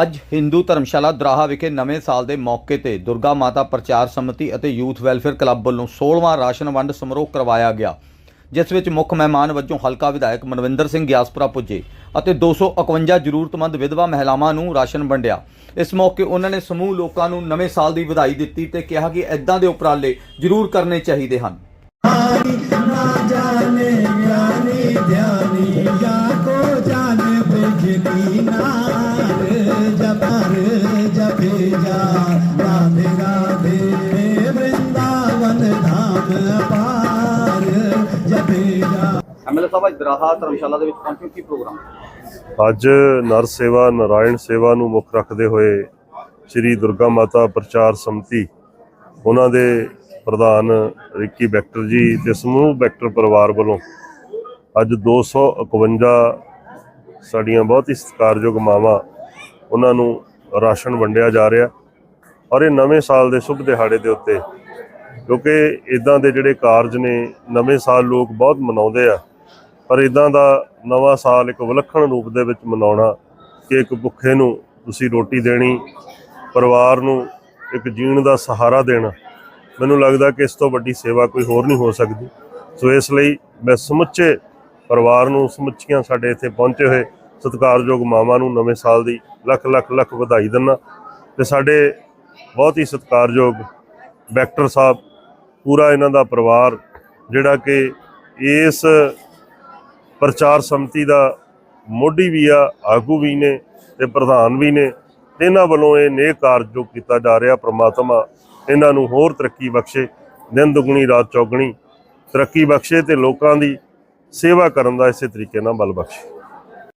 ਅੱਜ ਹਿੰਦੂ ਧਰਮਸ਼ਾਲਾ ਦਰਾਹਾ ਵਿਖੇ ਨਵੇਂ ਸਾਲ ਦੇ ਮੌਕੇ ਤੇ ਦੁਰਗਾ ਮਾਤਾ ਪ੍ਰਚਾਰ ਸਮਿਤੀ ਅਤੇ ਯੂਥ ਵੈਲਫੇਅਰ ਕਲੱਬ ਵੱਲੋਂ 16ਵਾਂ ਰਾਸ਼ਨ ਵੰਡ ਸਮਾਰੋਹ ਕਰਵਾਇਆ ਗਿਆ, ਜਿਸ ਵਿੱਚ ਮੁੱਖ ਮਹਿਮਾਨ ਵਜੋਂ ਹਲਕਾ ਵਿਧਾਇਕ ਮਨਵਿੰਦਰ ਸਿੰਘ ਗਿਆਸਪੁਰਾ ਪੁੱਜੇ ਅਤੇ 251 ਜ਼ਰੂਰਤਮੰਦ ਵਿਧਵਾ ਮਹਿਲਾਵਾਂ ਨੂੰ ਰਾਸ਼ਨ ਵੰਡਿਆ। ਇਸ ਮੌਕੇ ਉਹਨਾਂ ਨੇ ਸਮੂਹ ਲੋਕਾਂ ਨੂੰ ਨਵੇਂ ਸਾਲ ਦੀ ਵਧਾਈ ਦਿੱਤੀ ਤੇ ਕਿਹਾ ਕਿ ਐਦਾਂ ਦੇ ਉਪਰਾਲੇ ਜ਼ਰੂਰ ਕਰਨੇ ਚਾਹੀਦੇ ਹਨ। ਅੱਜ ਨਰ ਸੇਵਾ ਨਾਰਾਇਣ ਸੇਵਾ ਨੂੰ ਮੁੱਖ ਰੱਖਦੇ ਹੋਏ ਸ੍ਰੀ ਦੁਰਗਾ ਮਾਤਾ ਪ੍ਰਚਾਰ ਸਮਤੀ ਉਹਨਾਂ ਦੇ ਪ੍ਰਧਾਨ ਰਿੱਕੀ ਬੈਕਟਰ ਜੀ ਤੇ ਸਮੂਹ ਬੈਕਟਰ ਪਰਿਵਾਰ ਵੱਲੋਂ ਅੱਜ 251 ਸਾਡੀਆਂ ਬਹੁਤ ਹੀ ਸਤਿਕਾਰਯੋਗ ਮਾਵਾਂ ਉਹਨਾਂ ਨੂੰ ਰਾਸ਼ਨ ਵੰਡਿਆ ਜਾ ਰਿਹਾ। ਔਰ ਇਹ ਨਵੇਂ ਸਾਲ ਦੇ ਸ਼ੁਭ ਦਿਹਾੜੇ ਦੇ ਉੱਤੇ, ਕਿਉਂਕਿ ਇਦਾਂ ਦੇ ਜਿਹੜੇ ਕਾਰਜ ਨੇ, ਨਵੇਂ ਸਾਲ ਲੋਕ ਬਹੁਤ ਮਨਾਉਂਦੇ ਆ। ਪਰ ਇਦਾਂ ਦਾ ਨਵਾਂ ਸਾਲ ਇੱਕ ਵਿਲੱਖਣ ਰੂਪ ਦੇ ਵਿੱਚ ਮਨਾਉਣਾ ਕਿ ਇੱਕ ਭੁੱਖੇ ਨੂੰ ਤੁਸੀਂ ਰੋਟੀ ਦੇਣੀ, ਪਰਿਵਾਰ ਨੂੰ ਇੱਕ ਜੀਣ ਦਾ ਸਹਾਰਾ ਦੇਣਾ, ਮੈਨੂੰ ਲੱਗਦਾ ਕਿ ਇਸ ਤੋਂ ਵੱਡੀ ਸੇਵਾ ਕੋਈ ਹੋਰ ਨਹੀਂ ਹੋ ਸਕਦੀ। ਸੋ ਇਸ ਲਈ ਮੈਂ ਸਮੁੱਚੇ ਪਰਿਵਾਰ ਨੂੰ, ਸਮੁੱਚੀਆਂ ਸਾਡੇ ਇੱਥੇ ਪਹੁੰਚੇ ਹੋਏ ਸਤਿਕਾਰਯੋਗ ਮਾਵਾਂ ਨੂੰ ਨਵੇਂ ਸਾਲ ਦੀ ਲੱਖ ਲੱਖ ਲੱਖ ਵਧਾਈ ਦਿੰਦਾ। ਤੇ ਸਾਡੇ ਬਹੁਤ ਹੀ ਸਤਿਕਾਰਯੋਗ ਡਾਕਟਰ ਸਾਹਿਬ, ਪੂਰਾ ਇਹਨਾਂ ਦਾ ਪਰਿਵਾਰ, ਜਿਹੜਾ ਕਿ ਇਸ ਪ੍ਰਚਾਰ ਸਮਿਤੀ ਦਾ ਮੋਢੀ ਵੀ ਆ, ਆਗੂ ਵੀ ਨੇ ਤੇ ਪ੍ਰਧਾਨ ਵੀ ਨੇ। ਇਹਨਾਂ ਵੱਲੋਂ ਇਹ ਨੇਕ ਕਾਰਜ ਜੋ ਕੀਤਾ ਜਾ ਰਿਹਾ, ਪ੍ਰਮਾਤਮਾ ਇਹਨਾਂ ਨੂੰ ਹੋਰ ਤਰੱਕੀ ਬਖਸ਼ੇ, ਦਿਨ ਦੁਗਣੀ, ਰਾਤ ਚੌਗਣੀ ਤਰੱਕੀ ਬਖਸ਼ੇ ਤੇ ਲੋਕਾਂ ਦੀ ਸੇਵਾ ਕਰਨ ਦਾ ਇਸੇ ਤਰੀਕੇ ਨਾਲ ਬਲ ਬਖਸ਼ੇ।